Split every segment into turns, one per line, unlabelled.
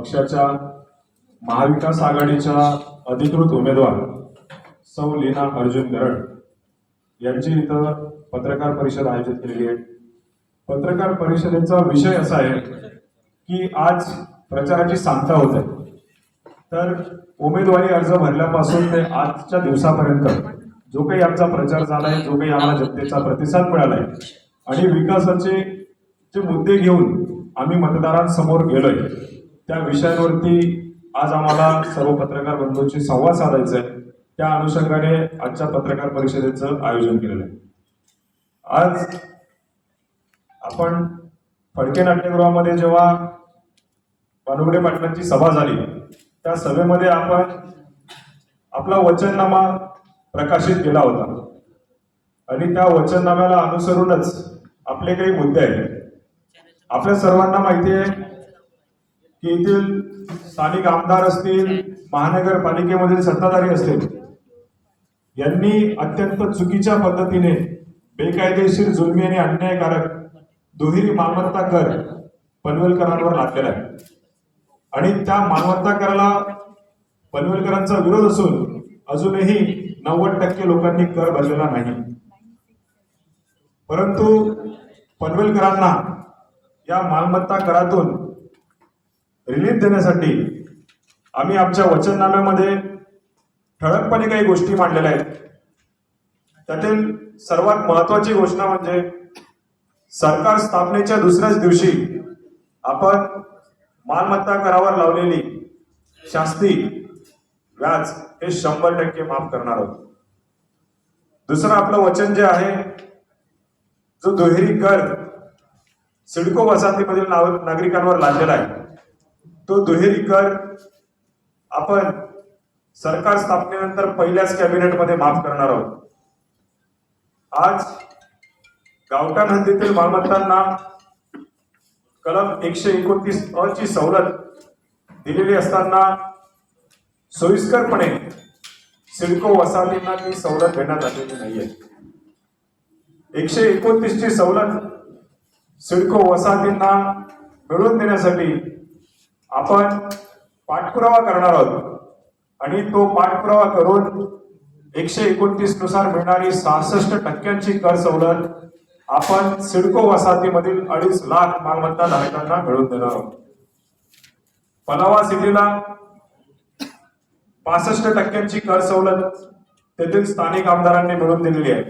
पक्षाच्या महाविकास आघाडीच्या अधिकृत उमेदवार सौ लीना अर्जुन गरड यांची इथं पत्रकार परिषद आयोजित केलेली आहे. पत्रकार परिषदेचा विषय असा आहे की आज प्रचाराची सांगता होत आहे. तर उमेदवारी अर्ज भरल्यापासून ते आजच्या दिवसापर्यंत जो काही आमचा प्रचार झालाय जो काही आम्हाला जनतेचा प्रतिसाद मिळालाय आणि विकासाचे जे मुद्दे घेऊन आम्ही मतदारांसमोर गेलोय त्या विषयांवरती आज आम्हाला सर्व पत्रकार बंधूंशी संवाद साधायचा आहे. त्या अनुषंगाने आजच्या पत्रकार परिषदेचं आयोजन केलेलं आहे. आज आपण फडके नाट्यगृहामध्ये जेव्हा पानुगडे पाटलांची सभा झाली त्या सभेमध्ये आपण आपला वचननामा प्रकाशित केला होता. आणि त्या वचननाम्याला अनुसरूनच आपले काही मुद्दे आहेत. आपल्या सर्वांना माहिती आहे की येथील स्थानिक आमदार असतील महानगरपालिकेमधील सत्ताधारी असतील यांनी अत्यंत चुकीच्या पद्धतीने बेकायदेशीर जुलमी आणि अन्यायकारक दुहेरी मालमत्ता कर पनवेलकरांवर लादलेला आहे. आणि त्या मालमत्ता कराला पनवेलकरांचा विरोध असून अजूनही नव्वद टक्के लोकांनी कर भरलेला नाही. परंतु पनवेलकरांना या मालमत्ता करातून रिलीफ देण्यासाठी आम्ही आमच्या वचननाम्यामध्ये ठळकपणे काही गोष्टी मांडलेल्या आहेत. त्यातील सर्वात महत्वाची घोषणा म्हणजे सरकार स्थापनेच्या दुसऱ्याच दिवशी आपण मालमत्ता करावर लावलेली शास्ती व्याज हे शंभर टक्के माफ करणार आहोत. दुसरं आपलं वचन जे आहे जो दुहेरी कर सिडको वसाहतीमधील नागरिकांवर लादलेला आहे. तो दुहेरी कर आपण सरकार स्थापनेनंतर पहिल्याच कॅबिनेटमध्ये माफ करणार आहोत. आज गावठाण हद्दीतील मालमत्तांना कलम एकशे एकोणतीस अ ची सवलत दिलेली असताना सोयीस्करपणे सिडको वसाहतींना ती सवलत देण्यात आलेली नाहीये. एकशे एकोणतीस ची सवलत सिडको वसाहतींना मिळवून देण्यासाठी आपण पाठपुरावा करणार आहोत. आणि तो पाठपुरावा करून एकशे एकोणतीसनुसार मिळणारी सहासष्ट टक्क्यांची कर सवलत आपण सिडको वसाहतीमधील अडीच लाख मालमत्ता धारकांना मिळवून देणार आहोत. पलावा सिटीला पासष्ट टक्क्यांची कर सवलत तेथील स्थानिक आमदारांनी मिळवून दिलेली आहे.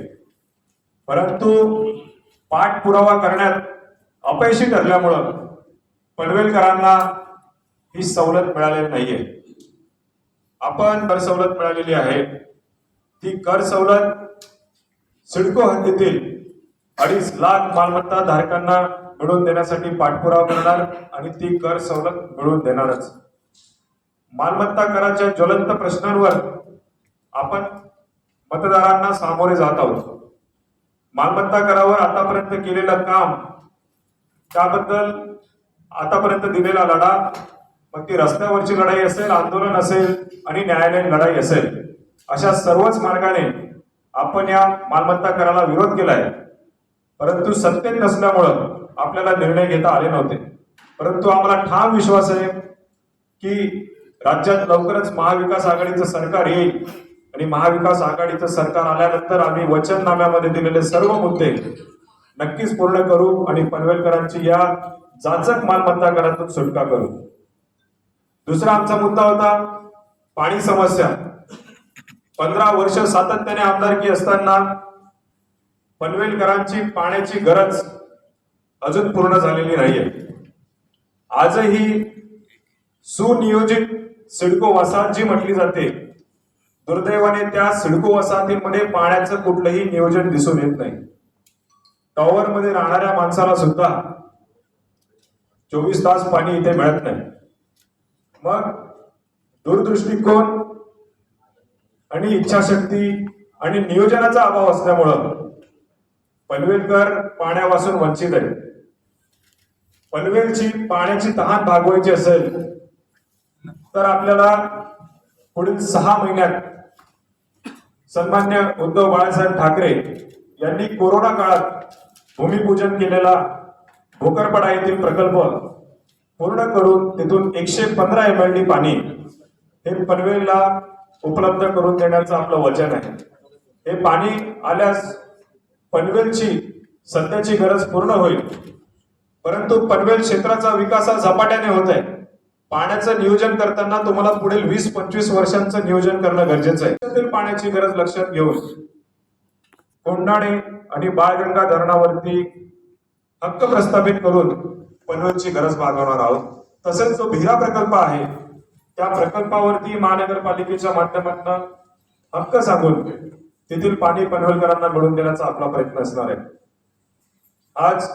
परंतु पाठपुरावा करण्यात अपयशी ठरल्यामुळं पनवेलकरांना ही सवलत मिळालेली नाहीये. आपण कर सवलत मिळालेली आहे. ती कर सवलत सिडको हद्दीतील अडीच लाख मालमत्ता धारकांना मिळवून देण्यासाठी पाठपुरावा करणार आणि ती कर सवलत मिळवून देणारच. मालमत्ता कराच्या ज्वलंत प्रश्नांवर आपण मतदारांना सामोरे जात आहोत. मालमत्ता करावर आतापर्यंत केलेलं काम त्याबद्दल आतापर्यंत दिलेला लढा मग ती रस्त्यावरची लढाई असेल आंदोलन असेल आणि न्यायालयीन लढाई असेल अशा सर्वच मार्गाने आपण या मालमत्ता कराला विरोध केलाय. परंतु सत्तेत नसल्यामुळं आपल्याला निर्णय घेता आले नव्हते. परंतु आम्हाला ठाम विश्वास आहे की राज्यात लवकरच महाविकास आघाडीचं सरकार येईल आणि महाविकास आघाडीचं सरकार आल्यानंतर आम्ही वचननाम्यामध्ये दिलेले सर्व मुद्दे नक्कीच पूर्ण करू आणि पनवेलकरांची या जाचक मालमत्ता करातून सुटका करू. दुसरा आमचा मुद्दा होता पाणी समस्या. पंधरा वर्ष सातत्याने आमदारकी असताना पनवेलकरांची पाण्याची गरज अजून पूर्ण झालेली नाहीये. आजही सुनियोजित सिडको वसाहत जी म्हटली जाते दुर्दैवाने त्या सिडको वसाहतीमध्ये पाण्याचं कुठलंही नियोजन दिसून येत नाही. टॉवर मध्ये राहणाऱ्या माणसाला सुद्धा चोवीस तास पाणी इथे मिळत नाही. मग दूरदृष्टिकोन आणि इच्छाशक्ती आणि नियोजनाचा अभाव असल्यामुळं पनवेलकर पाण्यापासून वंचित आहे पनवेलची पाण्याची तहान भागवायची असेल तर आपल्याला पुढील सहा महिन्यात सन्मान्य उद्धव बाळासाहेब ठाकरे यांनी कोरोना काळात भूमिपूजन केलेला भोकरपडा येथील प्रकल्प पूर्ण करून तिथून एकशे पंधरा एम एल डी पाणी हे पनवेलला उपलब्ध करून देण्याचं आपलं वचन आहे. हे पाणी आल्यास पनवेलची सध्याची गरज पूर्ण होईल. परंतु पनवेल क्षेत्राचा विकास हा झपाट्याने होत आहे. पाण्याचं नियोजन करताना तुम्हाला पुढील वीस पंचवीस वर्षांचं नियोजन करणं गरजेचं आहे. त्यातील पाण्याची गरज लक्षात घेऊन कोंडाणे आणि बाळगंगा धरणावरती हक्क प्रस्थापित करून पनवेलची गरज भागवणार आहोत. तसेच जो भिरा प्रकल्प आहे त्या प्रकल्पावरती महानगरपालिकेच्या माध्यमातून हक्क सांगून तेथील पाणी पनवेलकरांना मिळवून देण्याचा आपला प्रयत्न असणार आहे. आज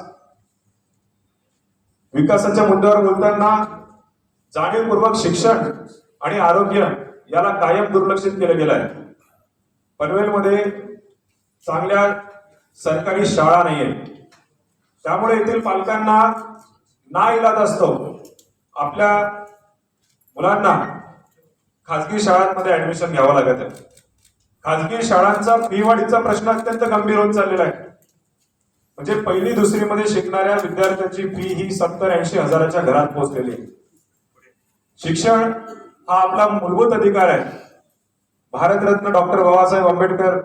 विकासाच्या मुद्द्यावर बोलताना जाणीवपूर्वक शिक्षण आणि आरोग्य याला कायम दुर्लक्षित केलं गेलं आहे पनवेलमध्ये चांगल्या सरकारी शाळा नाहीये त्यामुळे येथील पालकांना ना इलाज असतो. आपल्या मुलांना खाजगी शाळांमध्ये ऍडमिशन घ्यावं लागत आहे. खाजगी शाळांचा फी वाढीचा प्रश्न अत्यंत गंभीर होत चाललेला आहे. म्हणजे पहिली दुसरी मध्ये शिकणाऱ्या विद्यार्थ्यांची फी ही सत्तर ऐंशी हजाराच्या घरात पोहोचलेली आहे. शिक्षण हा आपला मूलभूत अधिकार आहे. भारतरत्न डॉक्टर बाबासाहेब आंबेडकर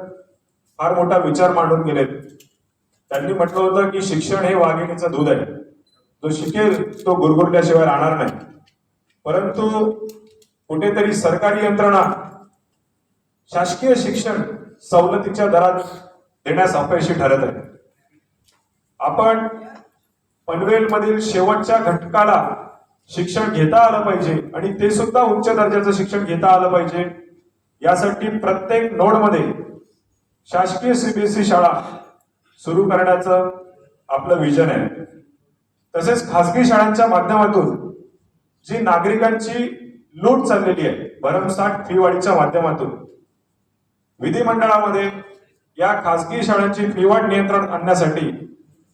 फार मोठा विचार मांडून गेलेत. त्यांनी म्हटलं होतं की शिक्षण हे वाघिणीचं दूध आहे. जो शिकेल तो गुरगुरल्याशिवाय राहणार नाही. परंतु कुठेतरी सरकारी यंत्रणा शासकीय शिक्षण सवलतीच्या दरात देण्यास अपयशी ठरत आहे. आपण पनवेलमधील शेवटच्या घटकाला शिक्षण घेता आलं पाहिजे आणि ते सुद्धा उच्च दर्जाचं शिक्षण घेता आलं पाहिजे यासाठी प्रत्येक नोडमध्ये शासकीय सीबीएसई शाळा सुरू करण्याचं आपलं विजन आहे. तसेच खासगी शाळांच्या माध्यमातून जी नागरिकांची लूट चाललेली आहे भरमसाठ फीवाढीच्या माध्यमातून विधिमंडळामध्ये या खासगी शाळांची फीवाढ नियंत्रण आणण्यासाठी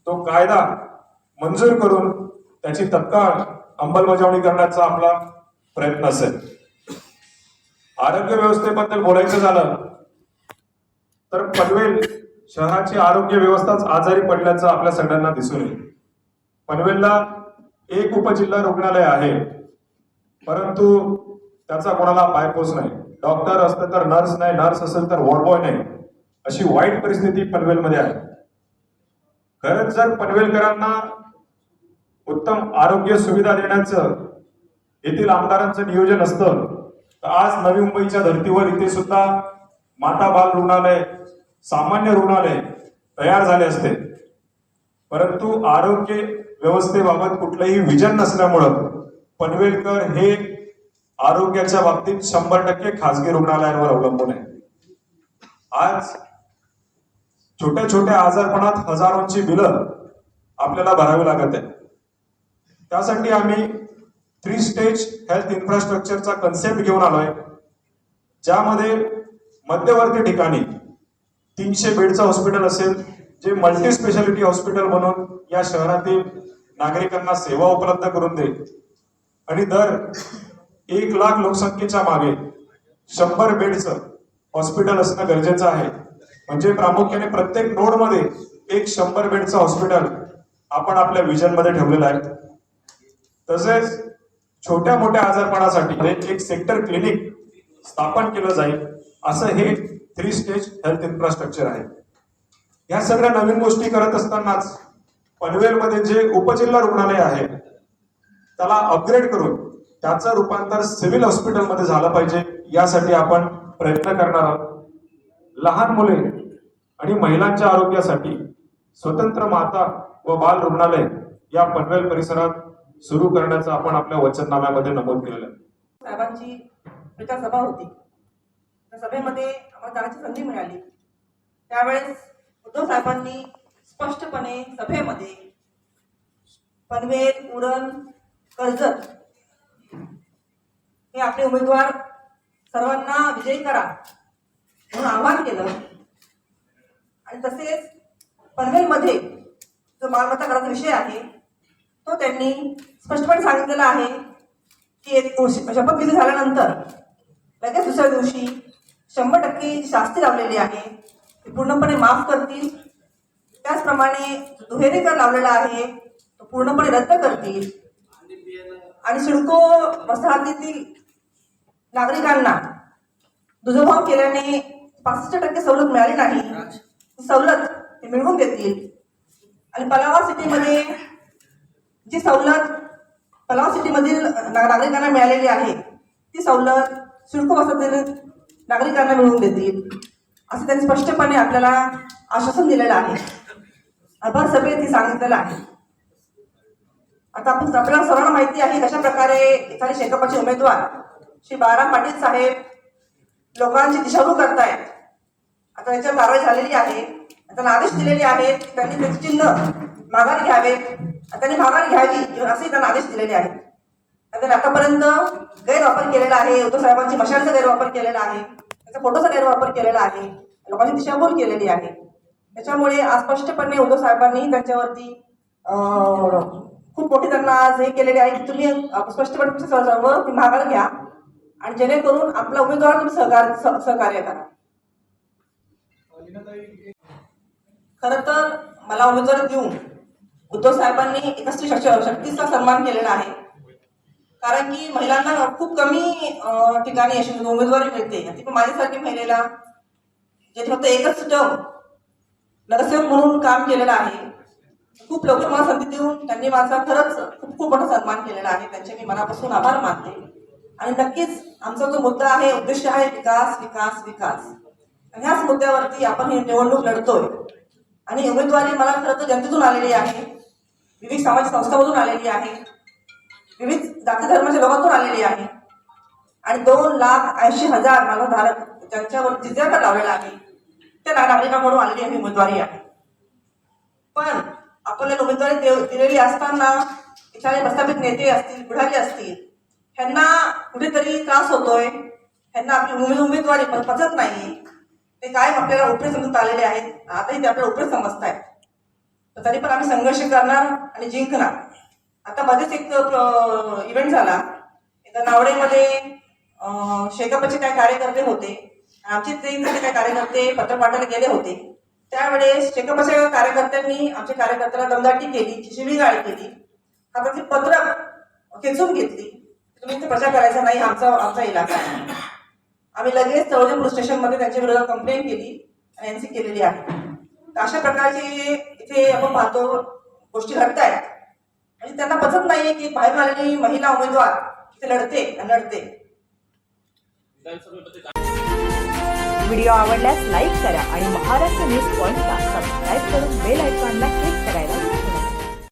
तो कायदा मंजूर करून त्याची तत्काळ अंमलबजावणी करण्याचा आपला प्रयत्न असेल. आरोग्य व्यवस्थेबद्दल बोलायचं झालं तर पनवेल शहराची आरोग्य व्यवस्थाच आजारी पडल्याचं आपल्या सगळ्यांना दिसून येईल. पनवेलला एक उपजिल्हा रुग्णालय आहे. परंतु त्याचा कोणाला पायपोच नाही. डॉक्टर असतं तर नर्स नाही नर्स असेल तर वॉर्डबॉय नाही. अशी वाईट परिस्थिती पनवेलमध्ये आहे. खरंच जर पनवेलकरांना उत्तम आरोग्य सुविधा देण्याचं येथील आमदारांचं नियोजन असतं तर आज नवी मुंबईच्या धर्तीवर इथे सुद्धा माता बाल रुग्णालय सामान्य रुग्णालय तयार झाले असते. परंतु आरोग्य व्यवस्थेबाबत कुठलंही विजन नसल्यामुळं पनवेलकर हे आरोग्याच्या बाबतीत शंभर टक्के खासगी रुग्णालयांवर अवलंबून आहे. आज छोट्या छोट्या आजारपणात हजारोंची बिलं आपल्याला भरावी लागत आहे त्यासाठी आम्ही थ्री स्टेज हेल्थ इन्फ्रास्ट्रक्चरचा कन्सेप्ट घेऊन आलोय ज्यामध्ये मध्यवर्ती ठिकाणी तीनशे बेडचं हॉस्पिटल असेल जे मल्टी स्पेशालिटी हॉस्पिटल म्हणून या शहरातील नागरिकांना सेवा उपलब्ध करून देईल. आणि दर एक लाख लोकसंख्येच्या मागे शंभर बेडचं हॉस्पिटल असणं गरजेचं आहे. म्हणजे प्रामुख्याने प्रत्येक नोडमध्ये एक शंभर बेडचं हॉस्पिटल आपण आपल्या विजनमध्ये ठेवलेलं आहे. तसेच छोट्या मोठ्या आजारपणासाठी एक सेक्टर क्लिनिक स्थापन केलं जाईल. असं हे थ्री स्टेज हेल्थ इन्फ्रास्ट्रक्चर आहे. या सगळ्या नवीन गोष्टी करत असतानाच पनवेलमध्ये जे उपजिल्हा रुग्णालय आहे त्याला अपग्रेड करून त्याचं रूपांतर सिव्हिल हॉस्पिटलमध्ये झालं पाहिजे यासाठी आपण प्रयत्न करणार आहोत. लहान मुले आणि महिलांच्या आरोग्यासाठी स्वतंत्र माता व बाल रुग्णालय या पनवेल परिसरात सुरू करण्याचं आपण आपल्या वचननाम्यामध्ये नमूद केलेलं आहे.
साहेबांची प्रचार सभा होती. त्या सभेमध्ये आम्हाला जाण्याची संधी मिळाली. त्यावेळेस उद्धव साहेबांनी स्पष्टपणे सभेमध्ये पनवेल उरण कर्जत हे आपले उमेदवार सर्वांना विजयी करा म्हणून आवाहन केलं. आणि तसेच पनवेलमध्ये जो मालमत्ता कराचा विषय आहे तो त्यांनी स्पष्टपणे सांगितलेला आहे की एक दिवशी- शपथविधी झाल्यानंतर लगेच दुसऱ्या दिवशी शंभर टक्के शास्ती लावलेली आहे ते पूर्णपणे माफ करतील. त्याचप्रमाणे दुहेरी कर लावलेला आहे तो पूर्णपणे रद्द करतील. आणि सिडको वसाहतीतील नागरिकांना दुजोभाव केल्याने पासष्ट टक्के सवलत मिळाली नाही. ती सवलत ते मिळवून देतील. आणि पलावा सिटीमध्ये जी सवलत पलावा सिटीमधील ना- नागरिकांना मिळालेली आहे ती सवलत सिडको वसाहतीतील नागरिकांना मिळवून देतील. असं त्यांनी स्पष्टपणे आपल्याला आश्वासन दिलेलं आहे. आभार सभेत सांगितलेलं आहे. आता आपण आपल्याला सर्वांना माहिती आहे कशा प्रकारे एखादे शेकापचे उमेदवार श्री बारा पाटील साहेब लोकांची दिशाभूल करतायत. आता याच्यावर कारवाई झालेली आहे. त्यांना आदेश दिलेले आहेत. त्यांनी त्याचे चिन्ह माघारी घ्यावेत. आणि त्यांनी माघारी घ्यावी असेही त्यांना आदेश दिलेले आहेत. त्यांनी आतापर्यंत गैरवापर केलेला आहे. उद्धव साहेबांची मशालचा गैरवापर केलेला आहे. त्याचा फोटोचा गैरवापर केलेला आहे. लोकांची दिशाभूल केलेली आहे. त्याच्यामुळे आज स्पष्टपणे उद्धव साहेबांनी त्यांच्यावरती खूप मोठी त्यांना आज हे केलेले आहे की तुम्ही स्पष्टपणे सर्व माघार घ्या आणि जेणेकरून आपला उमेदवार तुम्ही सहकार सह- सहकार्य करा. खर तर मला उमेदवार देऊन उद्धव साहेबांनी एका स्त्री शक्तीचा सन्मान केलेला आहे. कारण की महिलांना खूप कमी ठिकाणी अशी म्हणजे उमेदवारी मिळते. ती पण माझ्यासारखी महिलेला ज्यांनी फक्त एकच टर्म नगरसेवक म्हणून काम केलेलं आहे खूप लवकर मला संधी देऊन त्यांनी माझा खरंच खूप खूप मोठा सन्मान केलेला आहे. त्यांचे मी मनापासून आभार मानते. आणि नक्कीच आमचा जो मुद्दा आहे उद्देश आहे विकास विकास विकास. आणि ह्याच मुद्द्यावरती आपण ही निवडणूक लढतोय. आणि उमेदवारी मला खरं तर जनतेतून आलेली आहे. विविध सामाजिक संस्थांमधून आलेली आहे. विविध जाती धर्माच्या लोकांतून आलेली आहे. आणि दोन लाख ऐंशी हजार मानवधारक ज्यांच्यावर जिज्या कर लावलेला आहे त्या नागरिकांकडून आलेली ही उमेदवारी आहे. पण आपल्याला उमेदवारी दे- दिलेली असताना इथले प्रस्थापित नेते असतील पुढारी असतील ह्यांना कुठेतरी त्रास होतोय. ह्यांना आपली उमेद उमेदवारी पचत नाही. ते कायम आपल्याला उपरे समजत आलेले आहेत. आताही ते आपल्याला उपरे समजत तर तरी पण आम्ही संघर्ष करणार आणि जिंकणार. आता मध्येच एक इव्हेंट झाला. एका नावडेमध्ये शेकापचे काही कार्यकर्ते होते. आमचे ते इथले काही कार्यकर्ते पत्र पाठवायला गेले होते. त्यावेळेस शेकापच्या कार्यकर्त्यांनी आमच्या कार्यकर्त्याला दमदाटी केली शिवीगाळी केली. हातातली पत्र खेचून घेतली. तुम्ही इथे प्रचार करायचा नाही आमचा आमचा इलाका आम्ही लगेच चौधरी पोलीस स्टेशनमध्ये त्यांच्या विरोधात कंप्लेंट केली आणि एनसी केलेली आहे. तर अशा प्रकारचे इथे आपण पाहतो गोष्टी घडत आणि त्यांना पचत नाहीये की बाहेरून आलेली महिला उमेदवार ते लढते आणि लढते.
व्हिडिओ आवडल्यास लाईक करा आणि महाराष्ट्र न्यूज पॉइंटला सबस्क्राईब करून बेल आयकॉनला क्लिक करायला